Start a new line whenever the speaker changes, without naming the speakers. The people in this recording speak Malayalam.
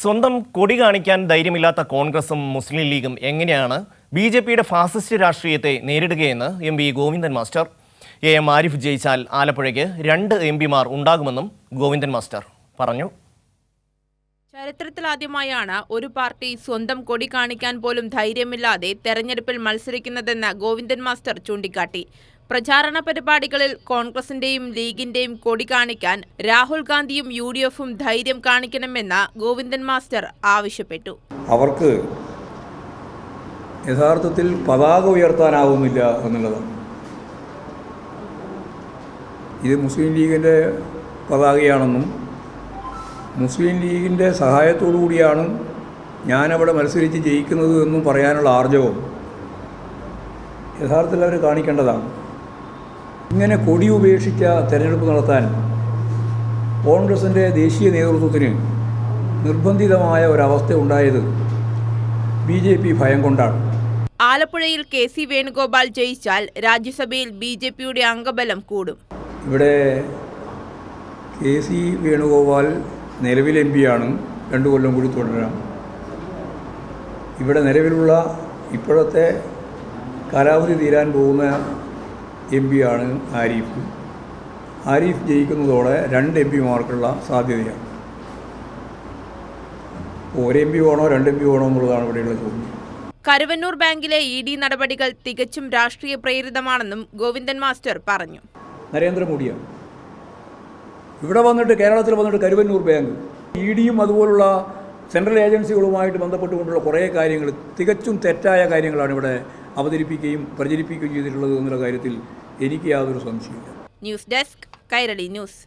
സ്വന്തം കൊടി കാണിക്കാൻ ധൈര്യമില്ലാത്ത കോൺഗ്രസും മുസ്ലിം ലീഗും എങ്ങനെയാണ് ബി ജെ പിയുടെ ഫാസിസ്റ്റ് രാഷ്ട്രീയത്തെ നേരിടുകയെന്ന് M P Govindan master. A M Arif ജയിച്ചാൽ ആലപ്പുഴയ്ക്ക് രണ്ട് എം പിമാർ ഉണ്ടാകുമെന്നും ഗോവിന്ദൻ മാസ്റ്റർ പറഞ്ഞു.
ചരിത്രത്തിലാദ്യമായാണ് ഒരു പാർട്ടി സ്വന്തം കൊടി കാണിക്കാൻ പോലും ധൈര്യമില്ലാതെ തെരഞ്ഞെടുപ്പിൽ മത്സരിക്കുന്നതെന്ന് ഗോവിന്ദൻ മാസ്റ്റർ ചൂണ്ടിക്കാട്ടി. പ്രചാരണ പരിപാടികളിൽ കോൺഗ്രസിന്റെയും ലീഗിന്റെയും കൊടി കാണിക്കാൻ രാഹുൽ ഗാന്ധിയും യു ഡി എഫും ധൈര്യം കാണിക്കണമെന്ന് ഗോവിന്ദൻ മാസ്റ്റർ ആവശ്യപ്പെട്ടു.
അവർക്ക് യഥാർത്ഥത്തിൽ പതാക ഉയർത്താനാവുന്നില്ല എന്നുള്ളതാണ്. ഇത് മുസ്ലിം ലീഗിന്റെ പതാകയാണെന്നും മുസ്ലിം ലീഗിന്റെ സഹായത്തോടു കൂടിയാണ് ഞാനവിടെ മത്സരിച്ച് ജയിക്കുന്നത് എന്നും പറയാനുള്ള ആർജവം യഥാർത്ഥത്തിൽ അവർ കാണിക്കേണ്ടതാണ്. ഇങ്ങനെ കൊടി ഉപേക്ഷിച്ച തെരഞ്ഞെടുപ്പ് നടത്താൻ കോൺഗ്രസിന്റെ ദേശീയ നേതൃത്വത്തിന് നിർബന്ധിതമായ ഒരവസ്ഥ ഉണ്ടായത് ബി ജെ പി ഭയം കൊണ്ടാണ്.
ആലപ്പുഴയിൽ കെ സി വേണുഗോപാൽ ജയിച്ചാൽ രാജ്യസഭയിൽ ബി ജെ പിയുടെ അംഗബലം കൂടും.
ഇവിടെ കെ സി വേണുഗോപാൽ നിലവിൽ എം പിയാണ് രണ്ടു കൊല്ലം കൂടി തുടരാം. ഇവിടെ നിലവിലുള്ള ഇപ്പോഴത്തെ കാലാവധി തീരാൻ പോകുന്ന എം പിയാണ് ആരിഫ്. ആരിഫ് ജയിക്കുന്നതോടെ രണ്ട് എം പിമാർക്കുള്ള സാധ്യതയാണ്. ഒരു എം പി വേണോ രണ്ട് എം പി വേണോ എന്നുള്ളതാണ് ഇവിടെയുള്ള ചോദ്യം.
കരുവന്നൂർ ബാങ്കിലെ ഇ ഡി നടപടികൾ തികച്ചും രാഷ്ട്രീയ പ്രേരിതമാണെന്നും ഗോവിന്ദൻ മാസ്റ്റർ പറഞ്ഞു.
നരേന്ദ്രമോദിയാണ്. ഇവിടെ വന്നിട്ട് കേരളത്തിൽ വന്നിട്ട് കരുവന്നൂർ ബാങ്ക് ഇ ഡിയും അതുപോലുള്ള സെൻട്രൽ ഏജൻസികളുമായിട്ട് ബന്ധപ്പെട്ടുകൊണ്ടുള്ള കുറേ കാര്യങ്ങൾ തികച്ചും തെറ്റായ കാര്യങ്ങളാണ് ഇവിടെ അവതരിപ്പിക്കുകയും പ്രചരിപ്പിക്കുകയും ചെയ്തിട്ടുള്ളത് എന്നുള്ള കാര്യത്തിൽ എനിക്ക് യാതൊരു സംശയമില്ല
ന്യൂസ് ഡെസ്ക് കൈരളി ന്യൂസ്.